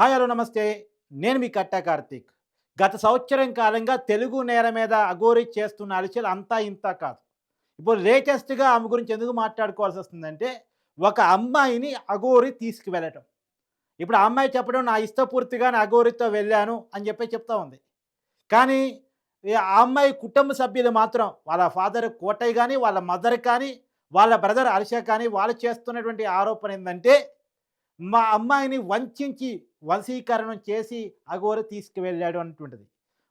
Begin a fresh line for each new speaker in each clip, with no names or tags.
Hi hello నమస్తే. నేను మీ కట్టా కార్తీక్. గత సంవత్సరం కాలంగా తెలుగు నేల మీద అఘోరీ చేస్తున్న అలచలు అంతా ఇంత కాదు. ఇప్పుడు లేటెస్ట్గా ఆమె గురించి ఎందుకు మాట్లాడుకోవాల్సి వస్తుందంటే ఒక అమ్మాయిని అఘోరి తీసుకువెళ్ళటం. ఇప్పుడు ఆ అమ్మాయి చెప్పడం నా ఇష్టపూర్తిగా నా అఘోరితో వెళ్ళాను అని చెప్పి చెప్తా ఉంది. కానీ ఆ అమ్మాయి కుటుంబ సభ్యులు మాత్రం వాళ్ళ ఫాదర్ కోటయ్య కానీ వాళ్ళ మదర్ కానీ వాళ్ళ బ్రదర్ హర్ష కానీ వాళ్ళు చేస్తున్నటువంటి ఆరోపణ ఏంటంటే మా అమ్మాయిని వంచించి వశీకరణం చేసి అగోరు తీసుకువెళ్ళాడు అంటుంటుంది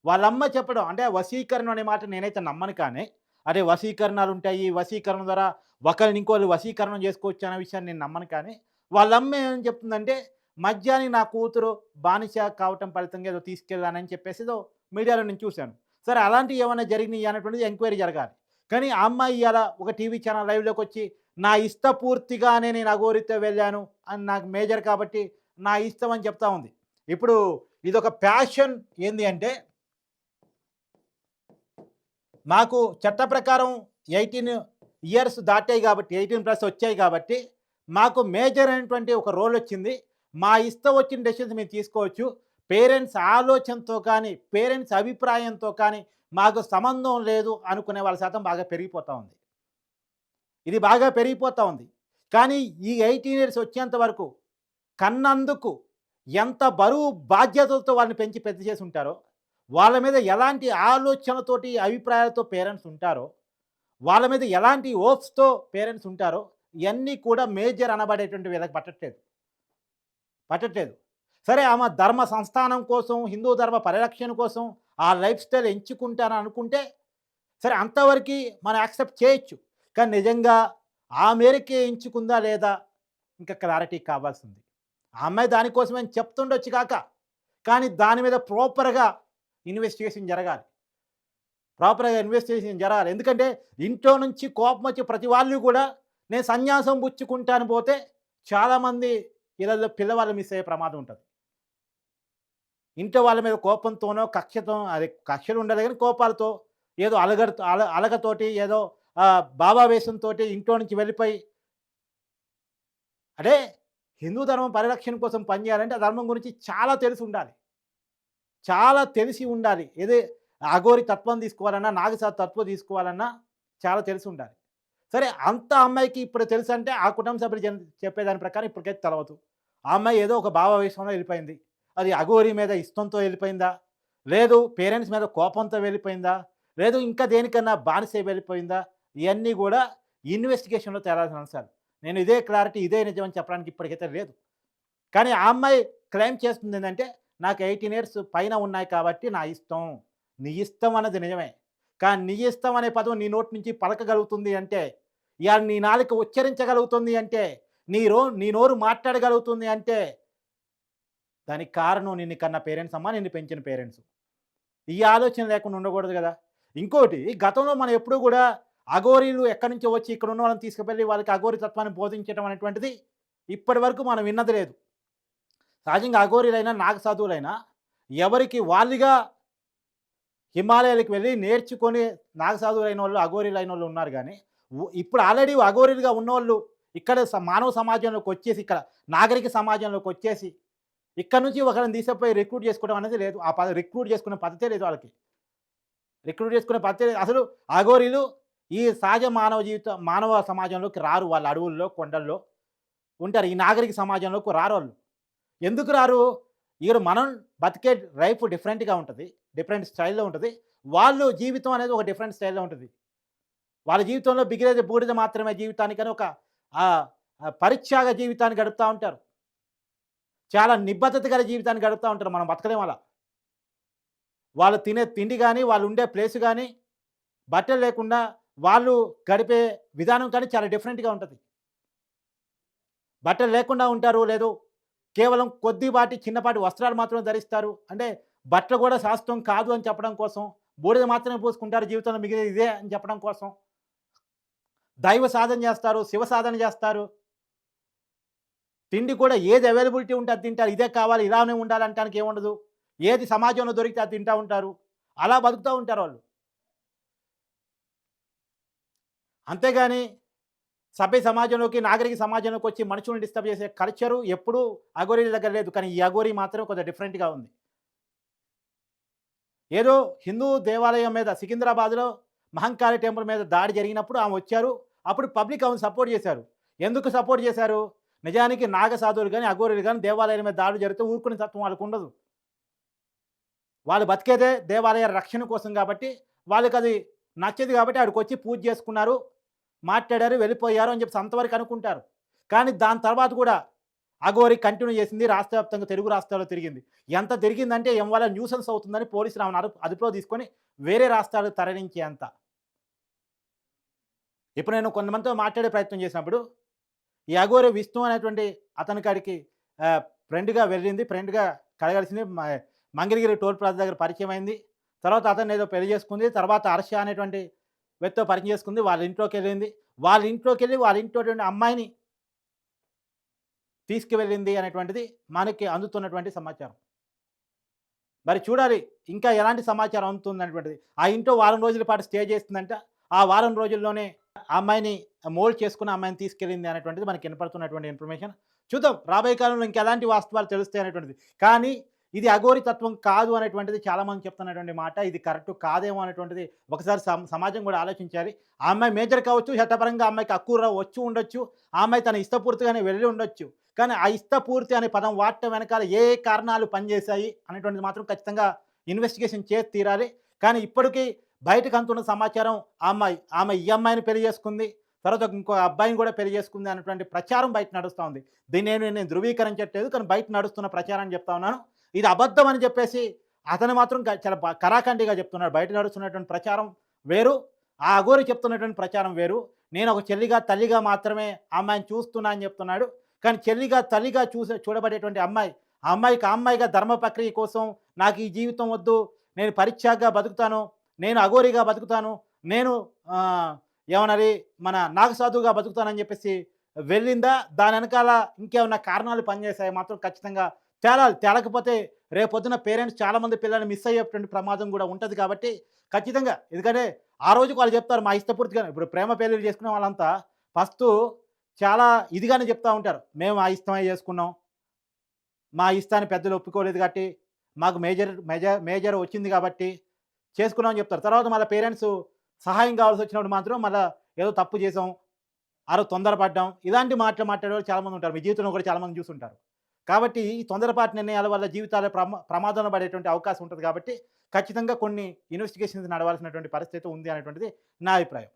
వాళ్ళమ్మ చెప్పడం అంటే వశీకరణం అనే మాట నేనైతే నమ్మను కానీ అదే వశీకరణాలు ఉంటాయి వశీకరణ ద్వారా ఒకరిని ఇంకోళ్ళు వశీకరణం చేసుకోవచ్చు అనే విషయాన్ని నేను నమ్మను కానీ వాళ్ళమ్మ ఏం చెప్తుందంటే మధ్యాహ్నం నా కూతురు బానిస కావటం ఫలితంగా ఏదో తీసుకెళ్ళానని చెప్పేసి ఏదో మీడియాలో నేను చూశాను. సరే అలాంటివి ఏమైనా జరిగినాయి? అనేటువంటిది ఎంక్వైరీ జరగాలి. కానీ ఆ అమ్మాయి ఇవాళ ఒక టీవీ ఛానల్ లైవ్లోకి వచ్చి నా ఇష్టపూర్తిగానే నేను అఘోరితో వెళ్ళాను అని నాకు మేజర్ కాబట్టి నా ఇష్టం అని చెప్తా ఉంది. ఇప్పుడు ఇది ఒక ప్యాషన్ ఏంది అంటే మాకు చట్ట ప్రకారం ఎయిటీన్ ఇయర్స్ దాటాయి కాబట్టి ఎయిటీన్ ప్లస్ వచ్చాయి కాబట్టి మాకు మేజర్ అయినటువంటి ఒక రోల్ వచ్చింది. మా ఇష్టం వచ్చిన డెసిషన్స్ మేము తీసుకోవచ్చు. పేరెంట్స్ ఆలోచనతో కానీ పేరెంట్స్ అభిప్రాయంతో కానీ మాకు సంబంధం లేదు అనుకునే వాళ్ళ శాతం బాగా పెరిగిపోతూ ఉంది. ఇది బాగా పెరిగిపోతూ ఉంది. కానీ ఈ ఎయిటీన్ ఇయర్స్ వచ్చేంత వరకు కన్నందుకు ఎంత బరువు బాధ్యతలతో వాళ్ళని పెంచి పెద్ద చేసి ఉంటారో వాళ్ళ మీద ఎలాంటి ఆలోచనతోటి అభిప్రాయాలతో పేరెంట్స్ ఉంటారో వాళ్ళ మీద ఎలాంటి ఓప్స్తో పేరెంట్స్ ఉంటారో ఇవన్నీ కూడా మేజర్ అనబడేటువంటి వీళ్ళకి పట్టట్లేదు. పట్టట్లేదు. సరే ఆమె ధర్మ సంస్థానం కోసం హిందూ ధర్మ పరిరక్షణ కోసం ఆ లైఫ్ స్టైల్ ఎంచుకుంటాను అనుకుంటే సరే అంతవరకు మనం యాక్సెప్ట్ చేయొచ్చు. కానీ నిజంగా ఆ మేరకే ఎంచుకుందా లేదా ఇంకా క్లారిటీ కావాల్సింది. ఆ అమ్మాయి దానికోసమే చెప్తుండొచ్చు కాక కానీ దాని మీద ప్రాపర్గా ఇన్వెస్టిగేషన్ జరగాలి. ప్రాపర్గా ఇన్వెస్టిగేషన్ జరగాలి. ఎందుకంటే ఇంట్లో నుంచి కోపం వచ్చి ప్రతి వాళ్ళు కూడా నేను సన్యాసం పుచ్చుకుంటాను పోతే చాలామంది ఇళ్ళల్లో పిల్లవాళ్ళు మిస్ అయ్యే ప్రమాదం ఉంటుంది. ఇంట్లో వాళ్ళ మీద కోపంతోనో కక్షతో అది కక్షలు ఉండదు కానీ కోపాలతో ఏదో అలగతో అల అలగతోటి ఏదో బాబా భావావేశంతో ఇంట్లో నుంచి వెళ్ళిపోయి అంటే హిందూ ధర్మం పరిరక్షణ కోసం పనిచేయాలంటే ఆ ధర్మం గురించి చాలా తెలిసి ఉండాలి. చాలా తెలిసి ఉండాలి. ఏదే అఘోరి తత్వం తీసుకోవాలన్నా నాగసా తత్వం తీసుకోవాలన్నా చాలా తెలిసి ఉండాలి. సరే అంత అమ్మాయికి ఇప్పుడు తెలుసు అంటే ఆ కుటుంబ సభ్యులు చెప్పేదాని ప్రకారం ఇప్పటికైతే తెలవదు. ఆ అమ్మాయి ఏదో ఒక భావావేశంలో వెళ్ళిపోయింది. అది అఘోరి మీద ఇష్టంతో వెళ్ళిపోయిందా? లేదు పేరెంట్స్ మీద కోపంతో వెళ్ళిపోయిందా? లేదు ఇంకా దేనికన్నా బానిసే వెళ్ళిపోయిందా? ఇవన్నీ కూడా ఇన్వెస్టిగేషన్లో తేలాల్సిన అంశాలు. నేను ఇదే క్లారిటీ ఇదే నిజం అని చెప్పడానికి ఇప్పటికైతే లేదు. కానీ ఆ అమ్మాయి క్లెయిమ్ చేస్తుంది ఏంటంటే నాకు ఎయిటీన్ ఇయర్స్ పైన ఉన్నాయి కాబట్టి నా ఇష్టం. నీ ఇష్టం అన్నది నిజమే. కానీ నీ ఇష్టం అనే పదం నీ నోటి నుంచి పలకగలుగుతుంది అంటే ఇవాళ నీ నాలుక ఉచ్చరించగలుగుతుంది అంటే నీ రో నీ నోరు మాట్లాడగలుగుతుంది అంటే దానికి కారణం నిన్ను కన్న పేరెంట్స్ అమ్మా నిన్ను పెంచిన పేరెంట్స్ ఈ ఆలోచన లేకుండా ఉండకూడదు కదా. ఇంకోటి గతంలో మనం ఎప్పుడూ కూడా అఘోరీలు ఎక్కడి నుంచో వచ్చి ఇక్కడ ఉన్న వాళ్ళని తీసుకువెళ్ళి వాళ్ళకి అఘోరి తత్వాన్ని బోధించడం అనేటువంటిది ఇప్పటి వరకు మనం విన్నది లేదు. సహజంగా అఘోరీలైనా నాగసాధువులైనా ఎవరికి వాళ్ళుగా హిమాలయాలకు వెళ్ళి నేర్చుకొని నాగసాధువులైన వాళ్ళు అఘోరీలైన వాళ్ళు ఉన్నారు కానీ ఇప్పుడు ఆల్రెడీ అఘోరీలుగా ఉన్నవాళ్ళు ఇక్కడ స- మానవ సమాజంలోకి వచ్చేసి ఇక్కడ నాగరిక సమాజంలోకి వచ్చేసి ఇక్కడ నుంచి ఒకరిని తీసుకుపోయి రిక్రూట్ చేసుకోవడం అనేది లేదు. ఆ పద రిక్రూట్ చేసుకునే పద్ధతే లేదు వాళ్ళకి. రిక్రూట్ చేసుకునే పద్ధతి అసలు అఘోరీలు ఈ సహజ మానవ జీవిత మానవ సమాజంలోకి రారు వాళ్ళ అడవుల్లో కొండల్లో. ఉంటారు. ఈ నాగరిక సమాజంలోకి రారు వాళ్ళు. ఎందుకు రారు? ఇక్కడ మనం బతికే లైఫ్ డిఫరెంట్గా ఉంటుంది. డిఫరెంట్ స్టైల్లో ఉంటుంది. వాళ్ళు జీవితం అనేది ఒక డిఫరెంట్ స్టైల్లో ఉంటుంది. వాళ్ళ జీవితంలో బిగిరేది బూడిద మాత్రమే జీవితానికని ఒక ఆ, పరిత్యాగ జీవితాన్ని గడుపుతూ ఉంటారు. చాలా నిబద్ధత గల జీవితాన్ని గడుపుతూ ఉంటారు. మనం బతకలేం అలా. వాళ్ళు తినే తిండి కానీ వాళ్ళు ఉండే ప్లేస్ కానీ బట్టలు లేకుండా వాళ్ళు గడిపే విధానం కానీ చాలా డిఫరెంట్గా ఉంటుంది. బట్టలు లేకుండా ఉంటారు లేదు కేవలం కొద్దిపాటి చిన్నపాటి వస్త్రాలు మాత్రమే ధరిస్తారు. అంటే బట్టలు కూడా శాస్త్రం కాదు అని చెప్పడం కోసం బూడిద మాత్రమే పూసుకుంటారు జీవితంలో మిగిలిన ఇదే అని చెప్పడం కోసం. దైవ సాధన చేస్తారు శివ సాధన చేస్తారు. తిండి కూడా ఏది అవైలబిలిటీ ఉంటే అది తింటారు. ఇదే కావాలి ఇలానే ఉండాలంటానికి ఏముండదు. ఏది సమాజంలో దొరికితే అది తింటూ ఉంటారు. అలా బతుకుతూ ఉంటారు వాళ్ళు. అంతేగాని సభ్య సమాజంలోకి నాగరిక సమాజంలోకి వచ్చి మనుషులను డిస్టర్బ్ చేసే కల్చరు ఎప్పుడూ అఘోరీల దగ్గర లేదు. కానీ ఈ అగోరీ మాత్రం కొంచెం డిఫరెంట్గా ఉంది. ఏదో హిందూ దేవాలయం మీద సికింద్రాబాద్లో మహంకాళి టెంపుల్ మీద దాడి జరిగినప్పుడు ఆమె వచ్చారు. అప్పుడు పబ్లిక్ ఆమెను సపోర్ట్ చేశారు. ఎందుకు సపోర్ట్ చేశారు? నిజానికి నాగసాధువులు కానీ అఘోరీలు కానీ దేవాలయాల మీద దాడులు జరిగితే ఊరుకునే తత్వం వాళ్ళకు ఉండదు. వాళ్ళు బతికేదే దేవాలయ రక్షణ కోసం కాబట్టి వాళ్ళకి అది నచ్చదు కాబట్టి ఆడికి వచ్చి పూజ చేసుకున్నారు. మాట్లాడారు వెళ్ళిపోయారు అని చెప్పి అంతవరకు అనుకుంటారు. కానీ దాని తర్వాత కూడా అఘోరి కంటిన్యూ చేసింది రాష్ట్ర వ్యాప్తంగా తెలుగు రాష్ట్రాల్లో తిరిగింది. ఎంత తిరిగిందంటే ఏం వల్ల న్యూసెన్స్ అవుతుందని పోలీసులు ఆమెను అదుపు అదుపులో తీసుకొని వేరే రాష్ట్రాలు తరలించే అంత ఇప్పుడు నేను కొంతమందితో మాట్లాడే ప్రయత్నం చేసినప్పుడు ఈ అఘోరి విష్ణు అనేటువంటి అతని కాడికి ఫ్రెండ్గా వెళ్ళింది. ఫ్రెండ్గా కలగలిసింది. మంగళగిరి టోల్ ప్లాజా దగ్గర పరిచయం అయింది. తర్వాత అతను ఏదో పెళ్ళి చేసుకుంది. తర్వాత హర్ష అనేటువంటి వ్యక్తితో పరిచయం చేసుకుంది వాళ్ళ ఇంట్లోకి వెళ్ళింది వాళ్ళ ఇంట్లోకి వెళ్ళి వాళ్ళ ఇంట్లో అమ్మాయిని తీసుకువెళ్ళింది అనేటువంటిది మనకి అందుతున్నటువంటి సమాచారం. మరి చూడాలి ఇంకా ఎలాంటి సమాచారం అందుతుంది అనేటువంటిది ఆ ఇంట్లో వారం రోజుల పాటు స్టే చేస్తుందంట. ఆ వారం రోజుల్లోనే అమ్మాయిని మోల్డ్ చేసుకున్న అమ్మాయిని తీసుకెళ్ళింది అనేటువంటిది మనకి వినపడుతున్నటువంటి ఇన్ఫర్మేషన్. చూద్దాం రాబోయే కాలంలో ఇంకా ఎలాంటి వాస్తవాలు తెలుస్తాయి అనేటువంటిది. కానీ ఇది అఘోరి తత్వం కాదు అనేటువంటిది చాలామంది చెప్తున్నటువంటి మాట. ఇది కరెక్ట్ కాదేమో అనేటువంటిది ఒకసారి సమాజం కూడా ఆలోచించాలి. ఆ అమ్మాయి మేజర్ కావచ్చు చట్టపరంగా అమ్మాయికి అక్కూర వచ్చి ఉండొచ్చు ఆ అమ్మాయి తన ఇష్టపూర్తిగానే వెళ్ళి ఉండొచ్చు. కానీ ఆ ఇష్టపూర్తి అనే పదం వాడటం వెనకాల ఏ కారణాలు పనిచేశాయి అనేటువంటిది మాత్రం ఖచ్చితంగా ఇన్వెస్టిగేషన్ చేసి తీరాలి. కానీ ఇప్పటికీ బయటకు అంతున్న సమాచారం ఆ అమ్మాయి ఆమె ఈ అమ్మాయిని పెళ్ళి చేసుకుంది తర్వాత ఇంకో అబ్బాయిని కూడా పెళ్ళి చేసుకుంది అనేటువంటి ప్రచారం బయట నడుస్తూ ఉంది. దీన్ని నేను ధృవీకరించట్లేదు కానీ బయట నడుస్తున్న ప్రచారం చెప్తా ఉన్నాను. ఇది అబద్ధం అని చెప్పేసి అతను మాత్రం చాలా కరాఖండిగా చెప్తున్నాడు. బయట నడుస్తున్నటువంటి ప్రచారం వేరు ఆ అఘోరి చెప్తున్నటువంటి ప్రచారం వేరు. నేను ఒక చెల్లిగా తల్లిగా మాత్రమే అమ్మాయిని చూస్తున్నా అని చెప్తున్నాడు. కానీ చెల్లిగా తల్లిగా చూసే చూడబడేటువంటి అమ్మాయి ఆ అమ్మాయికి ఆ అమ్మాయిగా ధర్మ ప్రక్రియ కోసం నాకు ఈ జీవితం వద్దు. నేను పరిత్యాగ్గా బతుకుతాను. నేను అఘోరిగా బతుకుతాను. నేను ఏమన్నది మన నాగసాధువుగా బతుకుతానని చెప్పేసి వెళ్ళిందా? దాని వెనకాల ఇంకేమన్నా కారణాలు పనిచేస్తాయి మాత్రం ఖచ్చితంగా తేలాలి. తేలకపోతే రేపొద్దున పేరెంట్స్ చాలామంది పిల్లల్ని మిస్ అయ్యేటువంటి ప్రమాదం కూడా ఉంటుంది కాబట్టి ఖచ్చితంగా ఎందుకంటే ఆ రోజు వాళ్ళు చెప్తారు మా ఇష్టపూర్తిగా ఇప్పుడు ప్రేమ పెళ్ళిళ్ళు చేసుకునే వాళ్ళంతా ఫస్ట్ చాలా ఇదిగానే చెప్తూ ఉంటారు. మేము ఆ ఇష్టమై చేసుకున్నాం. మా ఇష్టాన్ని పెద్దలు ఒప్పుకోలేదు కాబట్టి మాకు మేజర్ మేజర్ మేజర్ వచ్చింది కాబట్టి చేసుకున్నామని చెప్తారు. తర్వాత మళ్ళీ పేరెంట్స్ సహాయం కావాల్సి వచ్చినప్పుడు మాత్రం మళ్ళీ ఏదో తప్పు చేసాం ఆరో తొందరపడ్డాం. ఇలాంటి మాటలు మాట్లాడే వాళ్ళు చాలామంది ఉంటారు. మీ జీవితంలో కూడా చాలామంది చూస్తుంటారు కాబట్టి ఈ తొందరపాటు నిర్ణయాల వల్ల జీవితాల ప్రమాదంలో పడేటువంటి అవకాశం ఉంటుంది కాబట్టి ఖచ్చితంగా కొన్ని ఇన్వెస్టిగేషన్స్ నడవాల్సినటువంటి పరిస్థితి ఉంది అనేటువంటిది నా అభిప్రాయం.